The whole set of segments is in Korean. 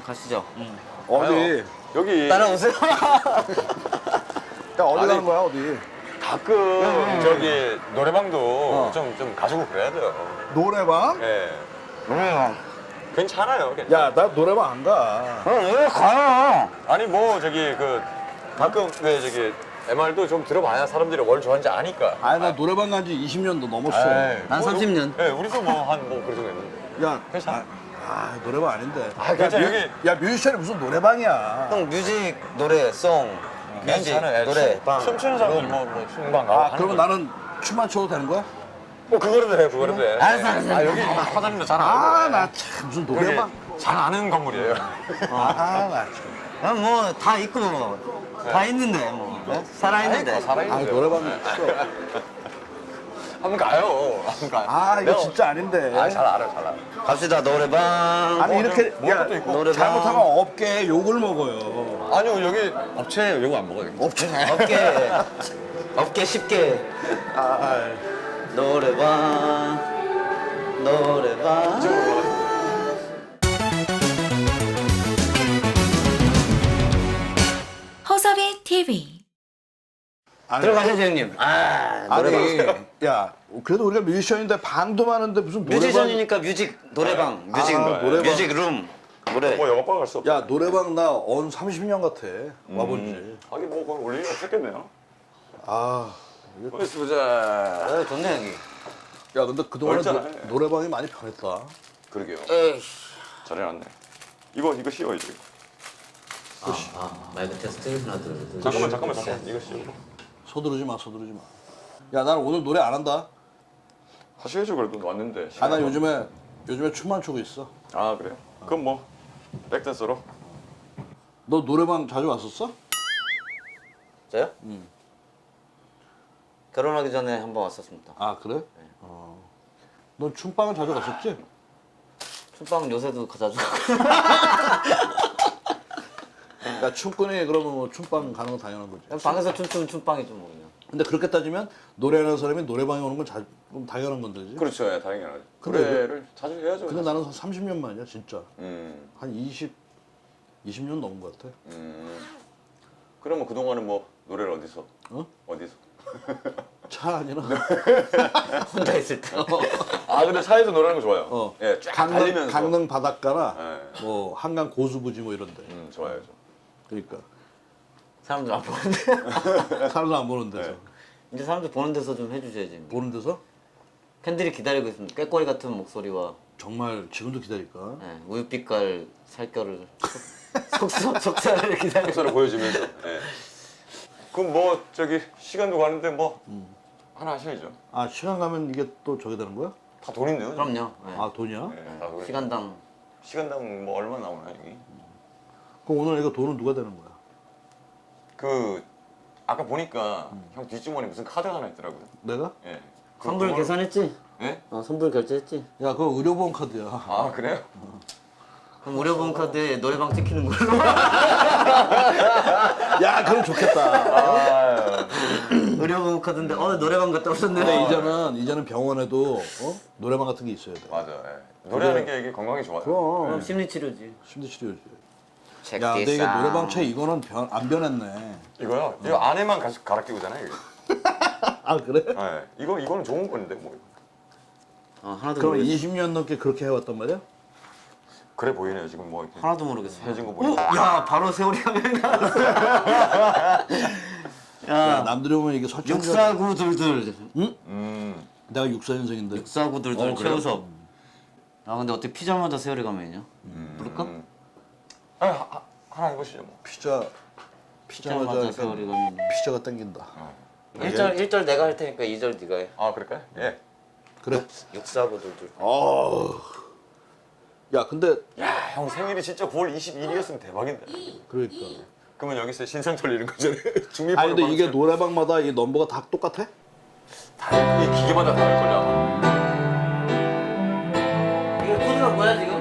가시죠. 어디? 여기 따라오세요. 야, 어디 아니, 가는 거야, 어디? 가끔 저기 노래방도 좀, 좀 가지고 그래야 돼요. 노래방? 예. 노래방. 괜찮아요. 괜찮아요. 야, 나 노래방 안 가. 왜 가요? 아니 뭐 저기 그 가끔 왜 저기 MR도 좀 들어봐야 사람들이 뭘 좋아하는지 아니까. 아니, 나 노래방 간 지 20년도 넘었어. 에이, 난 뭐, 30년. 예, 우리도 뭐 한 뭐 그런 정도 했는데. 야, 괜찮아. 아, 아, 노래방 아닌데. 아, 괜찮아, 야, 뮤- 여기- 야, 뮤지션이 무슨 노래방이야. 형 뮤직, 노래, 송, 뮤직, 괜찮아요. 노래, 춤- 빵. 춤추는 사람들 뭐, 뭐 춤방 가고 아, 그러면. 나는 춤만 춰도 되는 거야? 뭐 그거라도 해, 그거라도 해. 알았어, 알았어. 아, 여기 사장님도 잘 알고. 아, 나 참, 무슨 노래방. 잘 아는 건물이에요. 아, 나 참. 난뭐다 있고 뭐. 다 있는데 뭐. 네? 살아 있는데. 아, 살아있는데. 노래방 있어. 한번 가요. 한번 가요. 아, 이거 내가- 진짜 아닌데. 아, 잘 알아, 잘 알아. 갑시다, 노래방. 아니, 이렇게, 먹을 야, 것도 있고. 노래방. 잘못하면 업계에 욕을 먹어요. 아니요, 여기 업체 이거 안 먹어요. 업체. 어깨, 어깨 쉽게. 아, 아, 노래방, 노래방. 허섭의 TV 들어가세요, 형님. 아, 노래방. 아니, 야, 그래도 우리가 뮤지션인데 방도 많은데 무슨 노래방. 뮤지션이니까 뮤직, 노래방, 뮤직, 아, 노래방. 뮤직 룸. 노래. 뭐 영업방 갈 수 없어. 야, 노래방 나 언 30년 같아. 와본 지. 하긴 뭐 그건 올 일이 없었겠네요. 아, 어디 보자. 어, 좋네, 여기. 야, 근데 넓잖아. 노, 노래방이 많이 변했다. 그러게요. 에이. 잘해놨네. 이거 이거 씌워 이거. 아, 아, 마이크 테스트 하나, 둘, 둘. 잠깐만 셋, 잠깐만 셋. 잠깐만 이거 씌워. 서두르지 마, 서두르지 마. 야, 나는 오늘 노래 안 한다. 하셔야죠 그래도 왔는데. 아, 나 요즘에 요즘에 춤만 추고 있어. 아 그래요? 그럼 뭐 백댄서로. 너 노래방 자주 왔었어? 저요? 결혼하기 전에 한 번 왔었습니다. 아, 그래? 어. 넌 춤방은 자주 갔었지? 춤방 요새도 자주 야, 춤꾼이 그러면 뭐 춤방 가는 건 당연한 거지. 그냥 방에서 춤추면 춤방이죠, 뭐 그냥. 근데 그렇게 따지면 노래하는 사람이 노래방에 오는 건 자, 좀 당연한 건데지. 그렇죠, 예, 당연하죠. 근데 노래를 자주 해야죠. 근데 나는 한 30년 만이야, 진짜. 음, 한 20, 20년 넘은 것 같아. 음. 그러면 그 동안은 뭐 노래를 어디서? 어? 어디서? 차 아니라. 혼자 있을 때. 아 근데 차에서 노래하는 거 좋아요. 어. 예, 쫙 강릉, 달리면서. 강릉 바닷가나 예. 뭐 한강 고수부지 뭐 이런데. 음, 좋아요, 죠 그러니까 사람들 안 보는데. 사람들 안 보는 데서. 네. 이제 사람들 보는 데서 좀 해주셔야지. 뭐. 보는 데서 팬들이 기다리고 있습니다. 꾀꼬리 같은 목소리와 정말 지금도 기다릴까? 예, 우유빛깔 살결을 속속 속살을 기다리고. 서로 보여주면서. 예. 그럼 뭐 저기 시간도 가는데 뭐 하나 하셔야죠. 아 시간 가면 이게 또 저게 되는 거야? 다 돈인데요. 그럼요. 예. 아 돈이야? 예, 다 돈. 시간당 시간당 뭐 얼마 나오나 여기? 그럼 오늘 이거 돈은 누가 되는 거야? 그 아까 보니까 형 뒷주머니 무슨 카드가 하나 있더라고요. 내가? 예. 그 선불 그걸- 계산했지? 예? 어, 선불 결제했지? 야 그거 의료보험 카드야. 아 그래요? 그럼 의료보험 카드에 노래방 찍히는 걸로. 야 그럼 좋겠다. 아, 의료보험 카드인데 어 노래방 갔다 오셨네. 근데 이제는 이제는 병원에도 어? 노래방 같은 게 있어야 돼. 맞아. 예. 노래하는 게 이게 건강에 좋아요. 그럼 그럼 심리 치료지. 심리 치료지. 야 근데 이게. 노래방 차 이거는 변, 안 변했네. 이거요? 이거 안에만 가, 갈아 끼우잖아요. 이게. 아 그래? 예. 이거 이거는 좋은 건데 뭐. 어, 하나도 그럼 모르겠어. 20년 넘게 그렇게 해왔단 말이야? 그래 보이네요 지금 뭐 이렇게 하나도 모르겠어. 헤어진 거 보니까. 야 바로 세월이 하면 나왔어. 야 야 남들이 보면 이게 설정. 육사구둘둘. 음. 내가 64년생인데. 육사구둘둘 어? 최우섭. 아 근데 어떻게 피자마자 세월이 가면이냐? 부를까? 음. 아, 하, 하- 하나 해보시죠 뭐. 피자 피자마자 피자마자 세월이 가면. 피자가 땡긴다. 1절 1절 내가 할 테니까 2절 네가 해. 아 그럴까요? 예. 그래. 육사구둘둘. 어. 야 근데 야, 형 생일이 진짜 9월 21일이었으면 대박인데. 그러니까. 그러면 여기서 신상 털리는 거잖아요. 중립. 아니 근데 이게 노래방마다 이 넘버가 다 똑같아? 이 기계마다 다를 걸요 아마. 이게 코드가 뭐야 지금?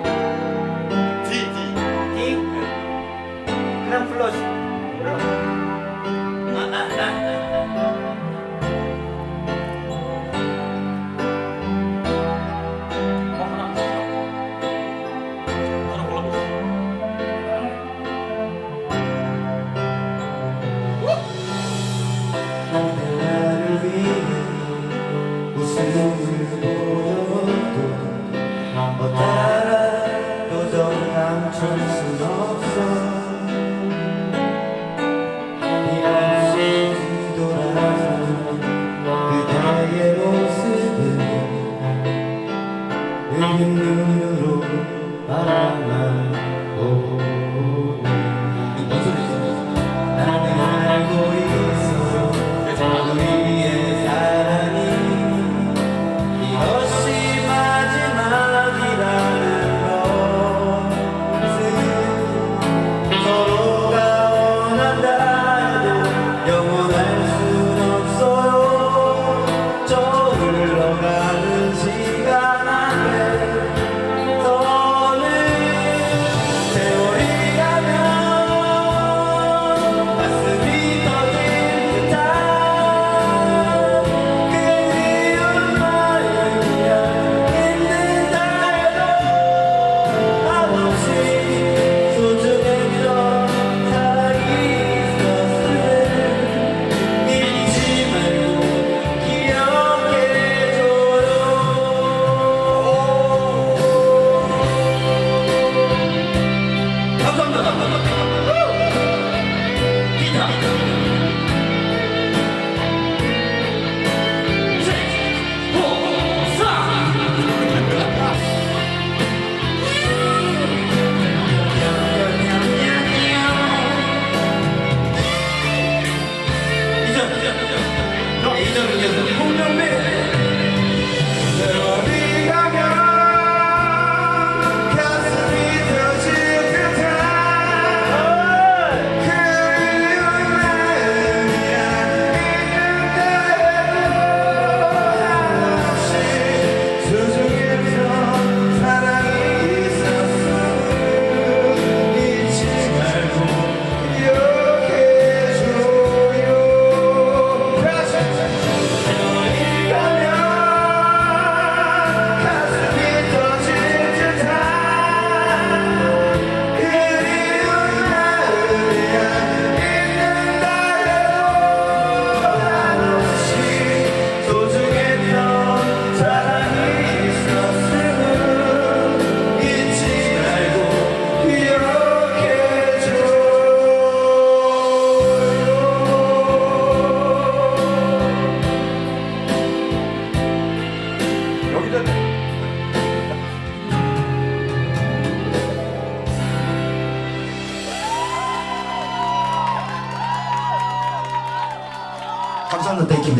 감사합니다. 땡큐.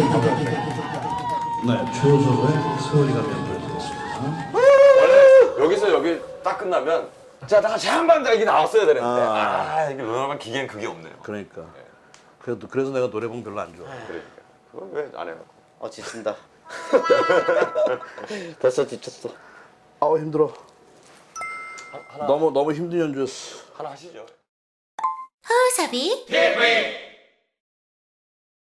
네, 최호석의 세월이 가면 들었습니다. 여기서 여기 딱 끝나면 자, 다 같이 한번 더 이게 나왔어야 되는데. 아. 아, 이게 노래방 기계는 그게 없네요. 그러니까. 그래도 그래서 내가 노래방 별로 안 좋아. 그러니까. 그건 왜 안 해요? 어 지친다. 벌써 지쳤어. 아우 힘들어. 너무 너무 힘든 연주였어. 하나 하시죠. 호사비